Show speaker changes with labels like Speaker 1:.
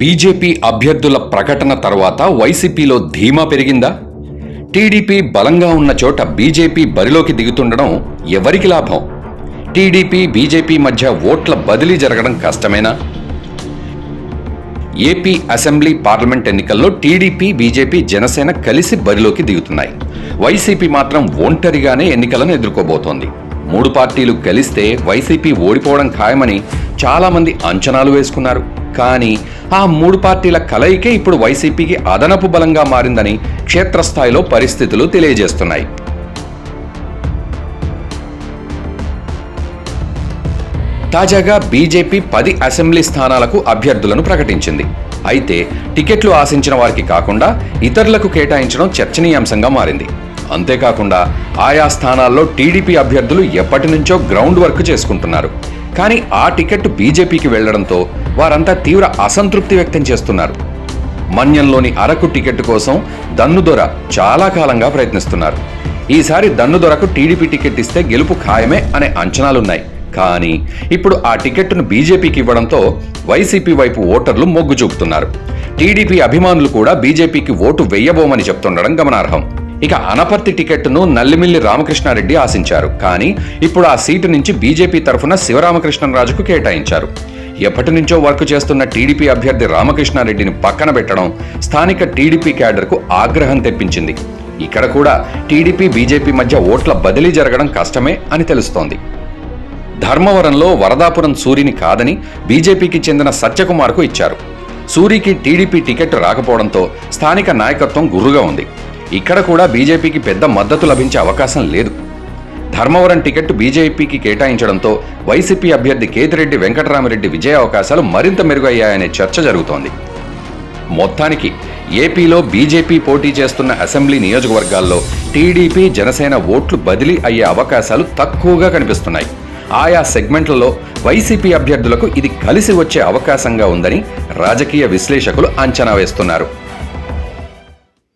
Speaker 1: BJP అభ్యర్థుల ప్రకటన తర్వాత వైసీపీలో ధీమా పెరిగిందా? టీడీపీ బలంగా ఉన్న చోట బీజేపీ బరిలోకి దిగుతుండడం ఎవరికి లాభం? టీడీపీ బీజేపీ మధ్య ఓట్ల బదిలీ జరగడం కష్టమేనా? ఏపీ అసెంబ్లీ పార్లమెంట్ ఎన్నికల్లో టీడీపీ బీజేపీ జనసేన కలిసి బరిలోకి దిగుతున్నాయి. వైసీపీ మాత్రం ఒంటరిగానే ఎన్నికలను ఎదుర్కోబోతోంది. మూడు పార్టీలు కలిస్తే వైసీపీ ఓడిపోవడం ఖాయమని చాలామంది అంచనాలు వేసుకున్నారు. కానీ ఆ మూడు పార్టీల కలయికే ఇప్పుడు వైసీపీకి అదనపు బలంగా మారిందని క్షేత్రస్థాయిలో పరిస్థితులు తెలియజేస్తున్నాయి. తాజాగా బీజేపీ పది అసెంబ్లీ స్థానాలకు అభ్యర్థులను ప్రకటించింది. అయితే టికెట్లు ఆశించిన వారికి కాకుండా ఇతరులకు కేటాయించడం చర్చనీయాంశంగా మారింది. అంతేకాకుండా ఆయా స్థానాల్లో టీడీపీ అభ్యర్థులు ఎప్పటి నుంచో గ్రౌండ్ వర్క్ చేసుకుంటున్నారు. కానీ ఆ టికెట్ బీజేపీకి వెళ్ళడంతో వారంతా తీవ్ర అసంతృప్తి వ్యక్తం చేస్తున్నారు. మన్యంలోని అరకు టికెట్ కోసం దన్నుదొర చాలా కాలంగా ప్రయత్నిస్తున్నారు. ఈసారి దన్నుదొరకు టీడీపీ టికెట్ ఇస్తే గెలుపు ఖాయమే అనే అంచనాలున్నాయి. కానీ ఇప్పుడు ఆ టికెట్ను బీజేపీకి ఇవ్వడంతో వైసీపీ వైపు ఓటర్లు మొగ్గు చూపుతున్నారు. టీడీపీ అభిమానులు కూడా బీజేపీకి ఓటు వెయ్యబోమని చెప్తుండడం గమనార్హం. ఇక అనపర్తి టికెట్ను నల్లిమిల్లి రామకృష్ణారెడ్డి ఆశించారు. కానీ ఇప్పుడు ఆ సీటు నుంచి బీజేపీ తరఫున శివరామకృష్ణరాజుకు కేటాయించారు. ఎప్పటి నుంచో వర్క్ చేస్తున్న టీడీపీ అభ్యర్థి రామకృష్ణారెడ్డిని పక్కన పెట్టడం స్థానిక టీడీపీ క్యాడర్కు ఆగ్రహం తెప్పించింది. ఇక్కడ కూడా టీడీపీ బీజేపీ మధ్య ఓట్ల బదిలీ జరగడం కష్టమే అని తెలుస్తోంది. ధర్మవరంలో వరదాపురం సూరిని కాదని బీజేపీకి చెందిన సత్యకుమార్కు ఇచ్చారు. సూరికి టీడీపీ టికెట్ రాకపోవడంతో స్థానిక నాయకత్వం గుర్రుగా ఉంది. ఇక్కడ కూడా బీజేపీకి పెద్ద మద్దతు లభించే అవకాశం లేదు. ధర్మవరం టికెట్ బీజేపీకి కేటాయించడంతో వైసీపీ అభ్యర్థి కేతిరెడ్డి వెంకటరామరెడ్డి విజయ అవకాశాలు మరింత మెరుగయ్యాయనే చర్చ జరుగుతోంది. మొత్తానికి ఏపీలో బీజేపీ పోటీ చేస్తున్న అసెంబ్లీ నియోజకవర్గాల్లో టీడీపీ జనసేన ఓట్లు బదిలీ అయ్యే అవకాశాలు తక్కువగా కనిపిస్తున్నాయి. ఆయా సెగ్మెంట్లలో వైసీపీ అభ్యర్థులకు ఇది కలిసి వచ్చే అవకాశంగా ఉందని రాజకీయ విశ్లేషకులు అంచనా వేస్తున్నారు.